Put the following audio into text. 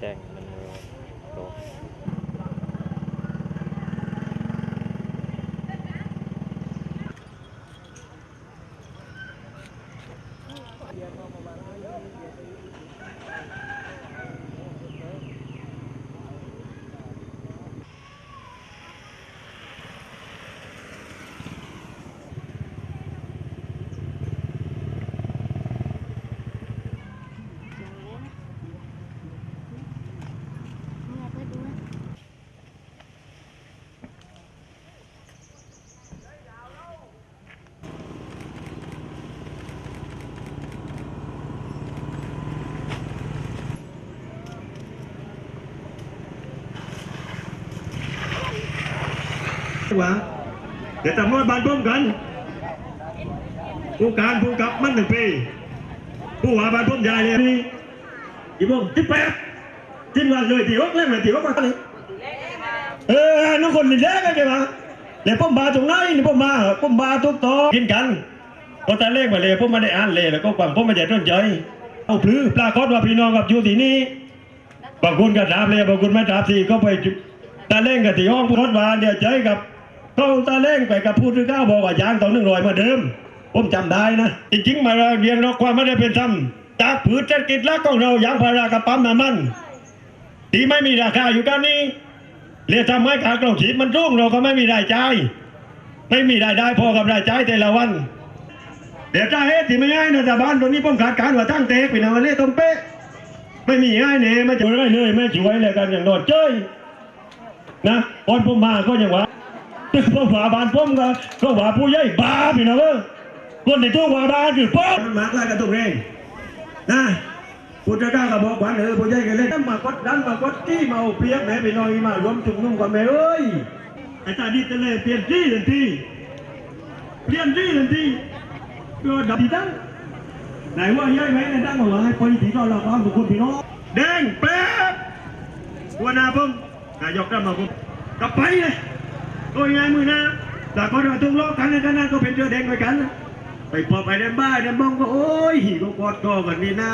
แจ้งมันโตว่า เดี๋ยวตำรวจบ้านพ้อมกัน ผู้การผู้กับมันหนึ่งปี ผู้ว่าบ้านพ้อมยายเลยนี่อีพวกที่แปดที่วันเลยที่วกเล่นเลยที่วกมาเลยเออน้องคนนี่แรกกันใช่ไหมเดี๋ยวผมมาตรงไหนนี่ผมมาผมมาทุกโต๊ะกินกันพอตาเลขมาเลยผมไม่ได้อ่านเลยแล้วก็ฟังผมไม่ได้ต้นใจเอาพลื้อปรากฏว่าพี่น้องกับอยู่ที่นี่บางคนก็ถามเลยบางคนไม่ถามสิก็ไปตาเล่งกับที่ห้องพุทธวานเดี๋ยวเจกับ เขาตาเล่งไปกับพูดที่ก้าวบอกว่ายางต่อหนึ่งรอยมาเดิม ผมจำได้นะ จริงๆ มาเรียนเราความไม่ได้เป็นธรรมจากผืนเศรษฐกิจหลักของเรายางพารากับปั๊มน้ำมันที่ไม่มีราคาอยู่กันนี้เรียกทำให้การกล่องฉีดมันรุ่งเราก็ไม่มีรายจ่ายไม่มีรายได้พอกับรายจ่ายแต่ละวัน เดี๋ยวถ้าเหตุที่ไม่ง่ายนะแต่บ้านตรงนี้ผมขาดการว่าตั้งเตะไปนะวันนี้ตรงเป๊ะไม่มีง่ายเนี่ยไม่ช่วยได้เลยไม่ช่วยเลยกันอย่างนอนเจ้ยนะก่อนผมมาก็อย่างว่า ผมว่าบานผมก็ก็ว่าผู้ใหญ่บ้าพี่นะเว้ยคนในตู้ว่าบ้านคือป้อมมากล่กันตรงนี้นะผู้จัดการก็บอกว่าเออผู้ใหญ่ก็เลยมากดดันมากดที่มาเอาเปรียแม่พี่น้อยมารวมจุ่มนุ่งกับแม่เอ้ยไอ้ตาดีจะเลยเปลี่ยนที่ทันทีเปลี่ยนที่ทันทีก็ดับดีตั้งไหนว่าย้ายไหมในตั้งบอกว่าให้ไปถีต้อรับความสุขคุณพี่น้องแดงแป๊บหัวหน้าผมนายกได้มาผมกลับไปเลย โอ้ยไงมือนะแต่ก็เราต้องล้อกันในกันนก็เป็นเชื้อแดงด้วยกัน ไปพอไปในบ้านในบ้องก็โอ้ยก็กอดก็กันนี่นะ